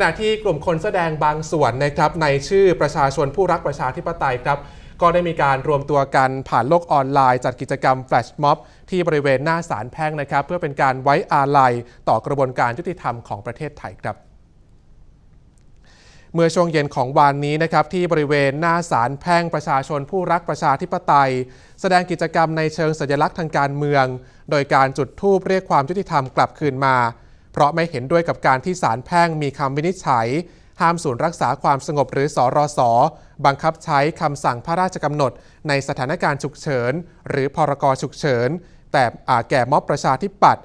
ขณะที่กลุ่มคนแสดงบางส่วนนะครับในชื่อประชาชนผู้รักประชาธิปไตยครับ ก็ได้มีการรวมตัวกันผ่านโลกออนไลน์ จัดกิจกรรมแฟลชม็อบที่บริเวณหน้าศาลแพ่งนะครับ เพื่อเป็นการไว้อาลัยต่อกระบวนการยุติธรรมของประเทศไทยครับเมื่อช่วงเย็นของวันนี้นะครับที่บริเวณหน้าศาลแพ่งประชาชนผู้รักประชาธิปไตย แสดงกิจกรรมในเชิงสัญลักษณ์ทางการเมือง โดยการจุดธูปเรียกความยุติธรรมกลับคืนมา เพราะไม่เห็นด้วยกับการที่ศาลแพ่งมีคำวินิจฉัย ห้ามศูนย์รักษาความสงบหรือสอรสบังคับใช้คำสั่งพระราชกำหนด ในสถานการณ์ฉุกเฉิน หรือพรกฉุกเฉิน แต่อาแก่ม็อบประชาธิปัตย์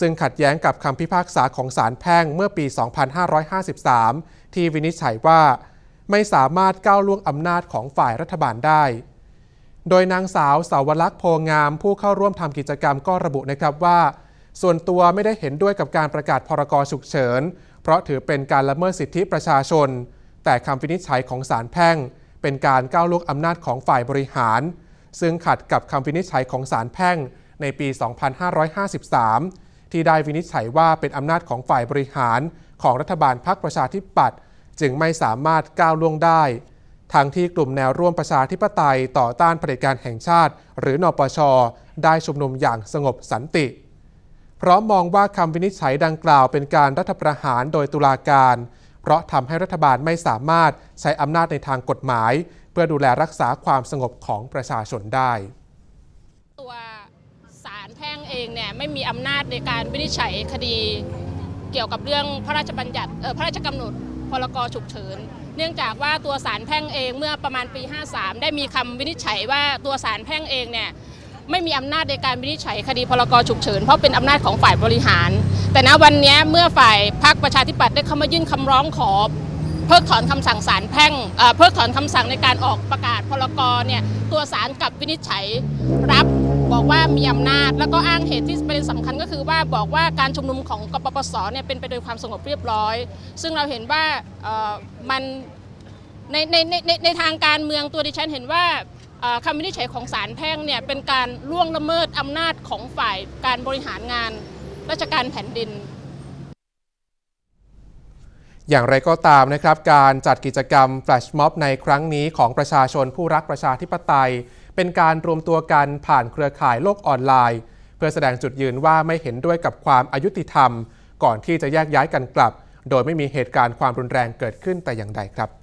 ซึ่งขัดแย้งกับคำพิพากษาของศาลแพ่งเมื่อปี 2553 ที่วินิจฉัยว่า ไม่สามารถก้าวล่วงอำนาจของฝ่ายรัฐบาลได้ โดยนางสาวสาวลักษณ์โพงามผู้เข้าร่วมทำกิจกรรมก็ระบุนะครับว่า ส่วนตัวไม่ได้เห็นด้วยกับการประกาศพรกฉุกเฉิน เพราะถือเป็นการละเมิดสิทธิประชาชน แต่คำวินิจฉัยของศาลแพ่ง เป็นการก้าวล่วงอำนาจของฝ่ายบริหาร ซึ่งขัดกับคำวินิจฉัยของศาลแพ่งในปี 2553 ที่ได้วินิจฉัยว่าเป็นอำนาจของฝ่ายบริหารของรัฐบาลพรรคประชาธิปัตย์จึงไม่สามารถก้าวล่วงได้ทั้งที่กลุ่มแนวร่วมประชาธิปไตยต่อต้านเผด็จการแห่งชาติ หรือนปช ได้ชุมนุมอย่างสงบสันติ พราะมองว่าคำวินิจฉัยดังกล่าวเป็นการรัฐประหารโดยตุลาการ เพราะทำให้รัฐบาลไม่สามารถใช้อำนาจในทางกฎหมาย เพื่อดูแลรักษาความสงบของประชาชนได้ ตัวศาลแพ่งเองเนี่ยไม่มีอำนาจในการวินิจฉัยคดี เกี่ยวกับเรื่องพระราชบัญญัติเอ่อพระราชกำหนดพรกฉุกเฉินเนื่องจากว่าตัวศาลแพ่งเองเมื่อประมาณปี 53 ได้มีคำวินิจฉัยว่าตัวศาลแพ่งเองเนี่ย ไม่มีอำนาจในการวินิจฉัยคดีพรกฉุกเฉินเพราะเป็นอำนาจของฝ่ายบริหาร แต่ณวันนี้เมื่อฝ่ายพรรคประชาธิปัตย์ได้เข้ามายื่นคำร้องขอเพิกถอนคำสั่งศาลแพ่งเพิกถอนคำสั่งในการออกประกาศพรกเนี่ยตัวศาลกับวินิจฉัยรับบอกว่ามีอำนาจ แล้วก็อ้างเหตุที่ประเด็นสำคัญก็คือว่าบอกว่าการชุมนุมของกปปสเนี่ยเป็นไปโดยความสงบเรียบร้อย ซึ่งเราเห็นว่ามันในในในในทางการเมืองตัวดิฉันเห็นว่า คำวินิจฉัยของศาลแพ่งเนี่ยเป็นการล่วงละเมิดอำนาจของฝ่ายการบริหารงานราชการแผ่นดินอย่างไรก็ตามนะครับ การจัดกิจกรรมแฟลชม็อบในครั้งนี้ของประชาชนผู้รักประชาธิปไตย เป็นการรวมตัวกันผ่านเครือข่ายโลกออนไลน์ เพื่อแสดงจุดยืนว่าไม่เห็นด้วยกับความอายุติธรรม ก่อนที่จะแยกย้ายกันกลับ โดยไม่มีเหตุการณ์ความรุนแรงเกิดขึ้นแต่อย่างใดครับ